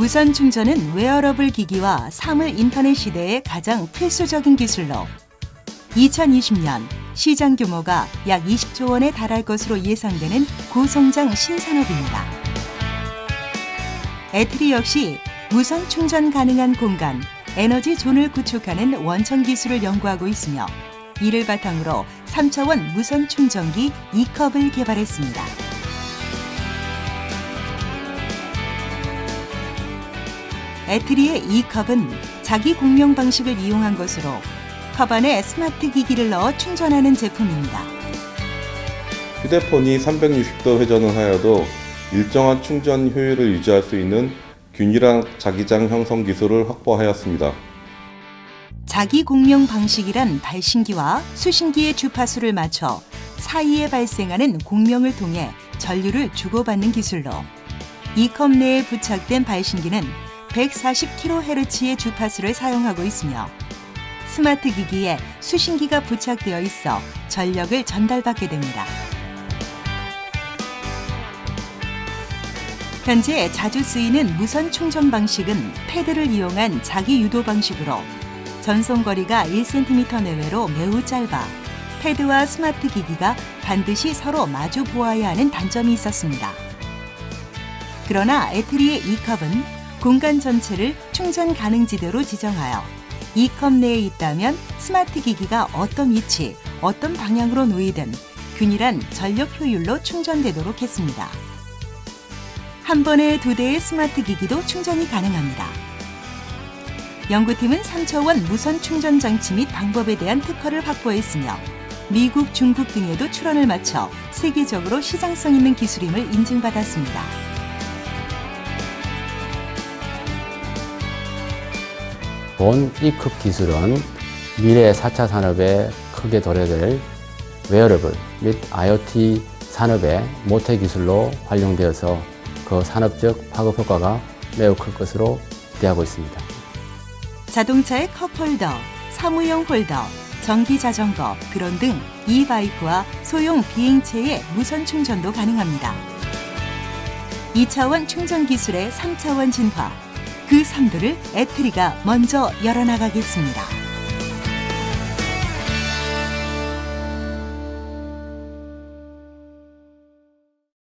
무선 충전은 웨어러블 기기와 사물 인터넷 시대의 가장 필수적인 기술로 2020년 시장 규모가 약 20조 원에 달할 것으로 예상되는 고성장 신산업입니다. 애트리 역시 무선 충전 가능한 공간, 에너지 존을 구축하는 원천 기술을 연구하고 있으며 이를 바탕으로 3차원 무선 충전기 이컵을 개발했습니다. 애트리의 이컵은 자기 공명 방식을 이용한 것으로 컵 안에 스마트 기기를 넣어 충전하는 제품입니다. 휴대폰이 360도 회전을 하여도 일정한 충전 효율을 유지할 수 있는 균일한 자기장 형성 기술을 확보하였습니다. 자기 공명 방식이란 발신기와 수신기의 주파수를 맞춰 사이에 발생하는 공명을 통해 전류를 주고받는 기술로 이컵 내에 부착된 발신기는 140kHz의 주파수를 사용하고 있으며 스마트 기기에 수신기가 부착되어 있어 전력을 전달받게 됩니다. 현재 자주 쓰이는 무선 충전 방식은 패드를 이용한 자기 유도 방식으로 전송 거리가 1cm 내외로 매우 짧아 패드와 스마트 기기가 반드시 서로 마주 보아야 하는 단점이 있었습니다. 그러나 애트리의 이 컵은 공간 전체를 충전 가능 지대로 지정하여 이 컵 내에 있다면 스마트 기기가 어떤 위치, 어떤 방향으로 놓이든 균일한 전력 효율로 충전되도록 했습니다. 한 번에 두 대의 스마트 기기도 충전이 가능합니다. 연구팀은 3차원 무선 충전 장치 및 방법에 대한 특허를 확보했으며 미국, 중국 등에도 출원을 마쳐 세계적으로 시장성 있는 기술임을 인증받았습니다. 본 E컵 기술은 미래 4차 산업에 크게 도래될 웨어러블 및 IoT 산업의 모태 기술로 활용되어서 그 산업적 파급 효과가 매우 클 것으로 기대하고 있습니다. 자동차의 컵홀더, 사무용 홀더, 전기 자전거, 그런 등 이바이크와 소형 비행체의 무선 충전도 가능합니다. 2차원 충전 기술의 3차원 진화, 그 삶도를 애트리가 먼저 열어나가겠습니다.